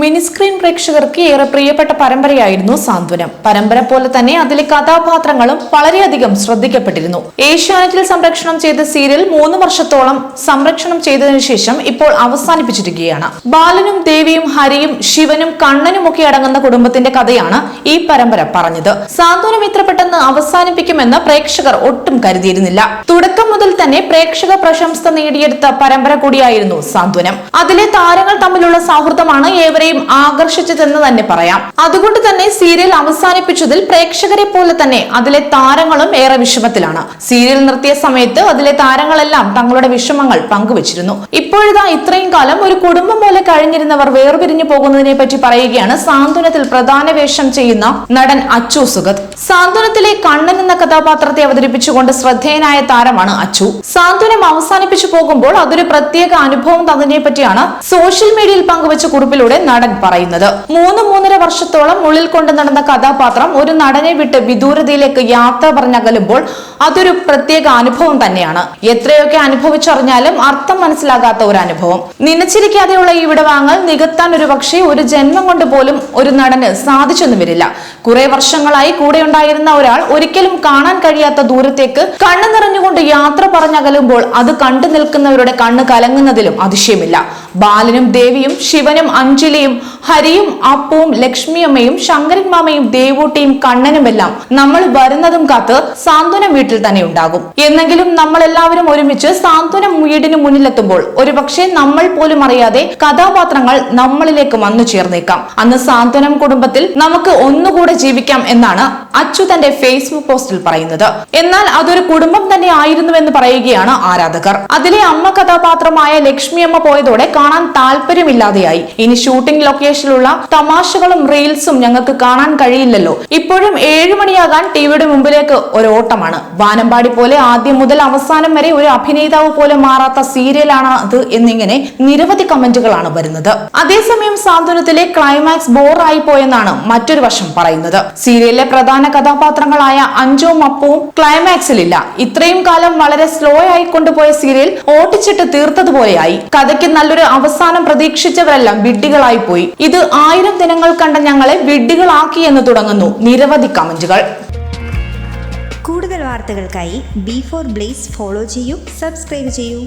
Mini screen പ്രേക്ഷകർക്ക് ഏറെ പ്രിയപ്പെട്ട പരമ്പരയായിരുന്നു സാന്ത്വനം. പരമ്പര പോലെ തന്നെ അതിലെ കഥാപാത്രങ്ങളും വളരെയധികം ശ്രദ്ധിക്കപ്പെട്ടിരുന്നു. ഏഷ്യാനെറ്റിൽ സംരക്ഷണം ചെയ്ത സീരിയൽ മൂന്ന് വർഷത്തോളം സംരക്ഷണം ചെയ്തതിനു ശേഷം ഇപ്പോൾ അവസാനിപ്പിച്ചിരിക്കുകയാണ്. ബാലനും ദേവിയും ഹരിയും ശിവനും കണ്ണനും ഒക്കെ അടങ്ങുന്ന കുടുംബത്തിന്റെ കഥയാണ് ഈ പരമ്പര പറഞ്ഞത്. സാന്ത്വനം ഇത്ര പെട്ടെന്ന് അവസാനിപ്പിക്കുമെന്ന് പ്രേക്ഷകർ ഒട്ടും കരുതിയിരുന്നില്ല. തുടക്കം മുതൽ തന്നെ പ്രേക്ഷക പ്രശംസ നേടിയെടുത്ത പരമ്പര കൂടിയായിരുന്നു സാന്ത്വനം. അതിലെ താരങ്ങൾ തമ്മിലുള്ള സൗഹൃദമാണ് ഏവരെയും ആകർഷിച്ചതെന്ന് തന്നെ പറയാം. അതുകൊണ്ട് തന്നെ സീരിയൽ അവസാനിപ്പിച്ചതിൽ പ്രേക്ഷകരെ പോലെ തന്നെ അതിലെ താരങ്ങളും ഏറെ വിഷമത്തിലാണ്. സീരിയൽ നിർത്തിയ സമയത്ത് അതിലെ താരങ്ങളെല്ലാം തങ്ങളുടെ വിഷമങ്ങൾ പങ്കുവച്ചിരുന്നു. ഇപ്പോഴിതാ ഇത്രയും കാലം ഒരു കുടുംബം പോലെ കഴിഞ്ഞിരുന്നവർ വേർപിരിഞ്ഞു പോകുന്നതിനെ പറ്റി പറയുകയാണ് സാന്ത്വനത്തിൽ പ്രധാന വേഷം ചെയ്യുന്ന നടൻ അച്ചു സുഗത്. സാന്ത്വനത്തിലെ കണ്ണൻ എന്ന കഥാപാത്രത്തെ അവതരിപ്പിച്ചുകൊണ്ട് ശ്രദ്ധേയനായ താരമാണ് അച്ചു. സാന്ത്വനം അവസാനിപ്പിച്ചു പോകുമ്പോൾ അതൊരു പ്രത്യേക അനുഭവം തന്നതിനെ പറ്റിയാണ് സോഷ്യൽ മീഡിയയിൽ പങ്കുവച്ച കുറിപ്പിലൂടെ നടൻ പറയുന്നത്. മൂന്ന് മൂന്നര വർഷത്തോളം ഉള്ളിൽ കൊണ്ട് നടന്ന കഥാപാത്രം ഒരു നടനെ വിട്ട് വിദൂരതയിലേക്ക് യാത്ര പറഞ്ഞകലുമ്പോൾ അതൊരു പ്രത്യേക അനുഭവം തന്നെയാണ്. എത്രയൊക്കെ അനുഭവിച്ചറിഞ്ഞാലും അർത്ഥം മനസ്സിലാകാത്ത ഒരു അനുഭവം. നനച്ചിരിക്കാതെയുള്ള ഈ വിടവാങ്ങൽ നികത്താൻ ഒരു പക്ഷേ ഒരു ജന്മം കൊണ്ട് പോലും ഒരു നടന് സാധിച്ചെന്നും വരില്ല. കുറെ വർഷങ്ങളായി കൂടെ ഉണ്ടായിരുന്ന ഒരാൾ ഒരിക്കലും കാണാൻ കഴിയാത്ത ദൂരത്തേക്ക് കണ്ണു നിറഞ്ഞുകൊണ്ട് യാത്ര പറഞ്ഞകലുമ്പോൾ അത് കണ്ടു നിൽക്കുന്നവരുടെ കണ്ണ് കലങ്ങുന്നതിലും അതിശയമില്ല. ബാലനും ദേവിയും ശിവനും phim ഹരിയും അപ്പവും ലക്ഷ്മിയമ്മയും ശങ്കരൻ മാമയും ദേവൂട്ടിയും കണ്ണനുമെല്ലാം നമ്മൾ വരുന്നതും കാത്ത് സാന്ത്വനം വീട്ടിൽ തന്നെ ഉണ്ടാകും. എന്നെങ്കിലും നമ്മൾ എല്ലാവരും ഒരുമിച്ച് സാന്ത്വനം വീടിന് മുന്നിലെത്തുമ്പോൾ ഒരുപക്ഷെ നമ്മൾ പോലും അറിയാതെ കഥാപാത്രങ്ങൾ നമ്മളിലേക്ക് വന്നു ചേർന്നേക്കാം. അന്ന് സാന്ത്വനം കുടുംബത്തിൽ നമുക്ക് ഒന്നുകൂടെ ജീവിക്കാം എന്നാണ് അച്ചു തന്റെ ഫേസ്ബുക്ക് പോസ്റ്റിൽ പറയുന്നത്. എന്നാൽ അതൊരു കുടുംബം തന്നെ ആയിരുന്നുവെന്ന് പറയുകയാണ് ആരാധകർ. അതിലെ അമ്മ കഥാപാത്രമായ ലക്ഷ്മിയമ്മ പോയതോടെ കാണാൻ താല്പര്യമില്ലാതെയായി. ഇനി ഷൂട്ടിംഗ് ലൊക്കേഷനിലുള്ള തമാശകളും റീൽസും ഞങ്ങൾക്ക് കാണാൻ കഴിയില്ലല്ലോ. ഇപ്പോഴും ഏഴു മണിയാകാൻ ടിവിയുടെ മുമ്പിലേക്ക് ഒരു ഓട്ടമാണ്. വാനമ്പാടി പോലെ ആദ്യം മുതൽ അവസാനം വരെ ഒരു അഭിനേതാവ് പോലെ മാറാത്ത സീരിയലാണ് അത് എന്നിങ്ങനെ നിരവധി കമന്റുകളാണ് വരുന്നത്. അതേസമയം സാന്ത്വനത്തിലെ ക്ലൈമാക്സ് ബോറായി പോയെന്നാണ് മറ്റൊരു വശം പറയുന്നത്. സീരിയലിലെ പ്രധാന കഥാപാത്രങ്ങളായ അഞ്ചോ അപ്പവും ക്ലൈമാക്സിലില്ല. ഇത്രയും കാലം വളരെ സ്ലോ ആയി കൊണ്ടുപോയ സീരിയൽ ഓട്ടിച്ചിട്ട് തീർത്തതുപോലെയായി. കഥയ്ക്ക് നല്ലൊരു അവസാനം പ്രതീക്ഷിച്ചവരെല്ലാം വിഡ്ഢികളായി പോയി. ഇത് ആയിരം ദിനങ്ങൾ കണ്ട ഞങ്ങളെ വിഡ്ഢികളാക്കി എന്ന് തുടങ്ങുന്നു. നിരവധി കമന്റുകൾ. കൂടുതൽ വാർത്തകൾക്കായി ബി ഫോർ ബ്ലേസ് ഫോളോ ചെയ്യൂ സബ്സ്ക്രൈബ് ചെയ്യൂ.